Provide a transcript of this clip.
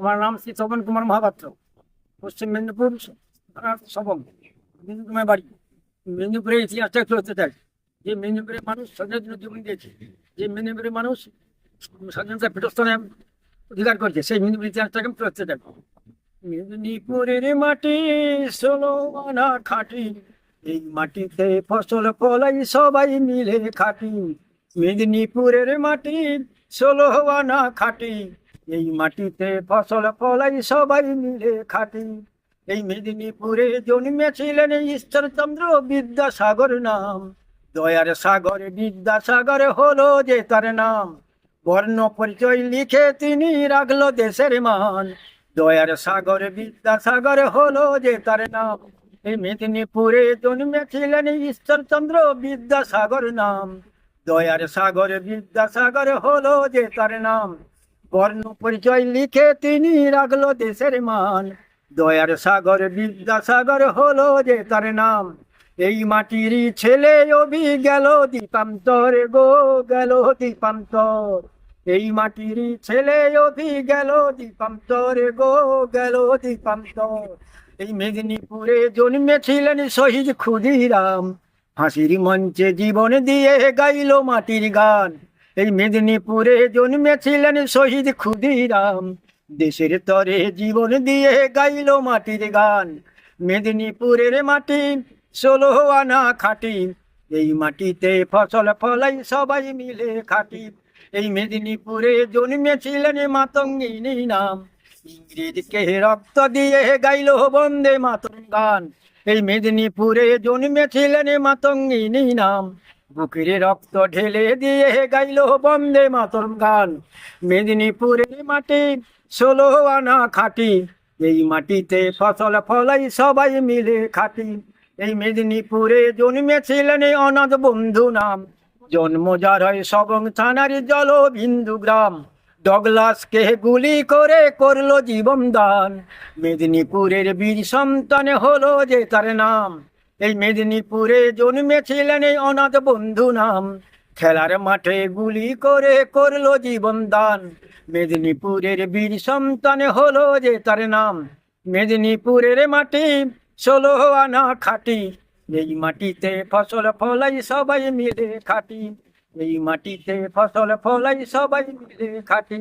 আমার নাম শ্রী শোভন কুমার মহাপাত্র। পশ্চিম মেদিনীপুর সবং মেদিনীপুরের বাড়ি। মেদিনীপুরের ইতিহাসটা একটু হতে চাই। যে মেদিনীপুরের মানুষ স্বাধীনতা জীবন দিয়েছে, যে মেদিনীপুরের মানুষ স্বাধীনতা পীঠস্থানে অধিকার করেছে, সেই মেদিনীপুর ইতিহাসটাকে একটু হতে চাই। মেদিনীপুরের মাটি ষোলো আনা খাটি, এই মাটিতে ফসল ফলাই সবাই মিলে খাটি। মেদিনীপুরের মাটি ষোলো আনা খাটি এই মাটিতে ফসল ফলাই সবাই মিলে খাটি। এই মেদিনীপুরে জন্মেছিলেন ঈশ্বরচন্দ্র বিদ্যাসাগর নাম। দয়ার সাগরে বিদ্যাসাগর হলো যে তার নাম। বর্ণ পরিচয় লিখে তিনি রাখল দেশের মান। দয়ার সাগর বিদ্যাসাগর হলো যে তার নাম। এই মেদিনীপুরে জন্মেছিলেন ঈশ্বরচন্দ্র বিদ্যাসাগর নাম। দয়ার সাগর বিদ্যাসাগর হলো যে তার নাম। বর্ণ পরিচয় লিখে তিনি রাখল দেশের মান। দয়ার সাগর, বিদ্যাসাগর হলো যে তার নাম। এই মাটির ছেলে অভি গেল দীপান্তর, গো গেল দীপান্তর। এই মাটির ছেলে অভি গেল দীপান্তর, গো গেল দীপান্তর। এই মেদিনীপুরে জন্মেছিলেন শহীদ ক্ষুদিরাম। হাসির মঞ্চে জীবন দিয়ে গাইলো মাটির গান। এই মেদিনীপুরে জন্মেছিলেন শহীদ ক্ষুদিরাম। দেশের তরে জীবন দিয়ে গাইলো মাটির গান। মেদিনীপুরের মাটি ষোলো আনা খাটি। এই মাটিতে ফসল ফলাই সবাই মিলে খাটি। এই মেদিনীপুরে জন্মেছিলেন মাতঙ্গিনী নাম। ইংরেজকে রক্ত দিয়ে গাইলো বন্দে মাতরম গান এই মেদিনীপুরে জন্মেছিলেন মাতঙ্গিনী নাম। বুকের রক্ত ঢেলে দিয়ে গাইলো বন্দে মাতরম গান। মেদিনীপুরের মাটি ষোলো আনা খাটি, এই মাটিতে ফসল ফলাই সবাই মিলে খাটি। এই মেদিনীপুরে জন্মেছিলেন অনাথ বন্ধু নাম। জন্ম যার হয় সবং থানার জল বিন্দু গ্রাম। ডগলাসকে গুলি করে করল জীবন দান। মেদিনীপুরের বীর সন্তান হলো যে তার নাম। এই মেদিনীপুরে জন্মেছিলেন এই অনাথ বন্ধু নাম। খেলার মাঠে গুলি করে করল জীবন দান। মেদিনীপুরের বীর সন্তান হলো যে তার নাম। মেদিনীপুরের মাটি ষোলো আনা খাটি। এই মাটিতে ফসল ফলাই সবাই মিলে খাটি। এই মাটিতে ফসল ফলাই সবাই মিলে খাটি।